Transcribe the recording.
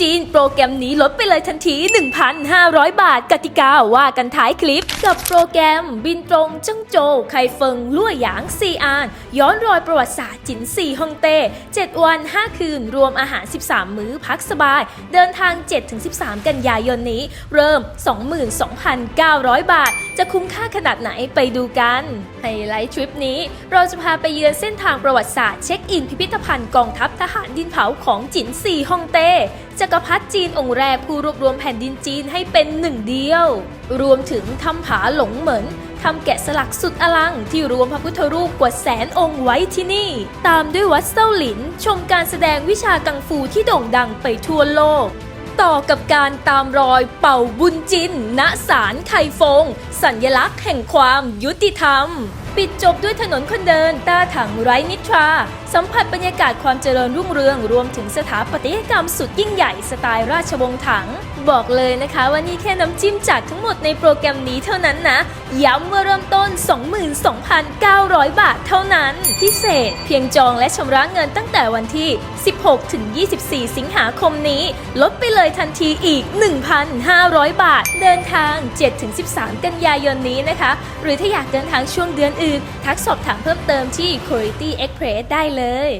จีน โปรแกรมนี้ลดไปเลยทันที 1,500 บาท กติกาว่ากันท้ายคลิป กับโปรแกรมบินตรงจ้งโจวไคเฟิงลั่วหยางซีอาน ย้อนรอยประวัติศาสตร์จินซีฮ่องเต้ 7 วัน 5 คืน รวมอาหาร 13 มื้อพักสบาย เดินทาง 7-13 กันยายนนี้ เริ่ม 22,900 บาท จะคุ้มค่าขนาดไหนไปดูกันไฮไลท์ทริปนี้ เราจะพาไปเยือนเส้นทางประวัติศาสตร์เช็คอินพิพิธภัณฑ์กองทัพทหารดินเผาของจินซีฮ่องเต้ จักรพรรดิจีนองค์แรกผู้รวบรวมแผ่นดินจีนให้เป็นหนึ่งเดียว รวมถึงทำผาหลงเหมินทำแกะสลักสุดอลังที่รวมพระพุทธรูปกว่าแสนองค์ไว้ที่นี่ ตามด้วยวัดเซาหลิน ชมการแสดงวิชากังฟูที่โด่งดังไปทั่วโลก ต่อกับการตามรอยเป่าบุญจิน ณศาลไคฟง สัญลักษณ์แห่งความยุติธรรม ปิดจบด้วยถนนคนเดินตาถังไร้นิทรา สัมผัสบรรยากาศความเจริญรุ่งเรือง รวมถึงสถาปัตยกรรมสุดยิ่งใหญ่สไตล์ราชวงศ์ถัง บอกเลยนะคะว่านี่แค่น้ำจิ้มจากทั้งหมดในโปรแกรมนี้เท่านั้นนะ ย้ำว่าเริ่มต้น 22,900 บาทเท่านั้น พิเศษเพียงจองและชำระเงินตั้งแต่วันที่ 16 ถึง 24 สิงหาคมนี้ ลดไปเลยทันทีอีก 1,500 บาท เดินทาง7ถึง13 กันยายนนี้นะคะ หรือถ้าอยากเดินทางช่วงเดือนอื่น ทักสอบถามเพิ่มเติมที่ Quality Express ได้เลย